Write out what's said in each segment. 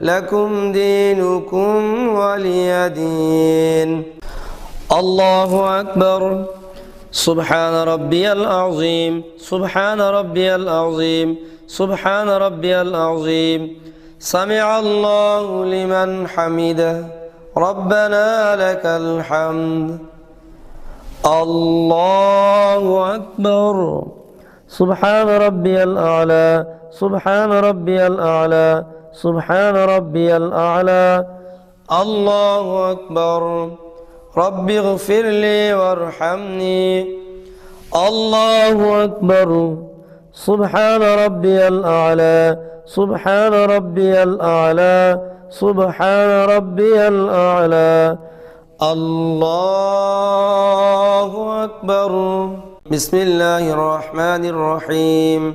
لكم دينكم ولي دين. الله أكبر. سبحان ربي العظيم. سبحان ربي العظيم. سبحان ربي العظيم. سمع الله لمن حمده. ربنا لك الحمد. الله أكبر. سبحان ربي الأعلى. سبحان ربي الأعلى. سبحان ربي الأعلى. الله أكبر. رب اغفر لي وارحمني. الله أكبر. سبحان ربي الأعلى. سبحان ربي الأعلى. سبحان ربي الأعلى. الله أكبر. بسم الله الرحمن الرحيم.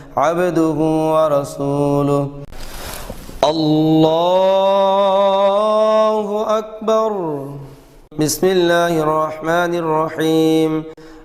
عبده ورسوله. الله أكبر. بسم الله الرحمن الرحيم.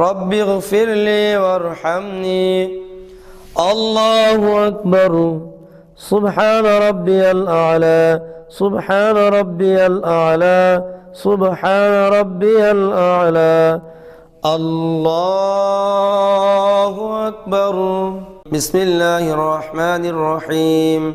رب اغفر لي وارحمني. الله أكبر. سبحان ربي الأعلى. سبحان ربي الأعلى. سبحان ربي الأعلى. الله أكبر. بسم الله الرحمن الرحيم.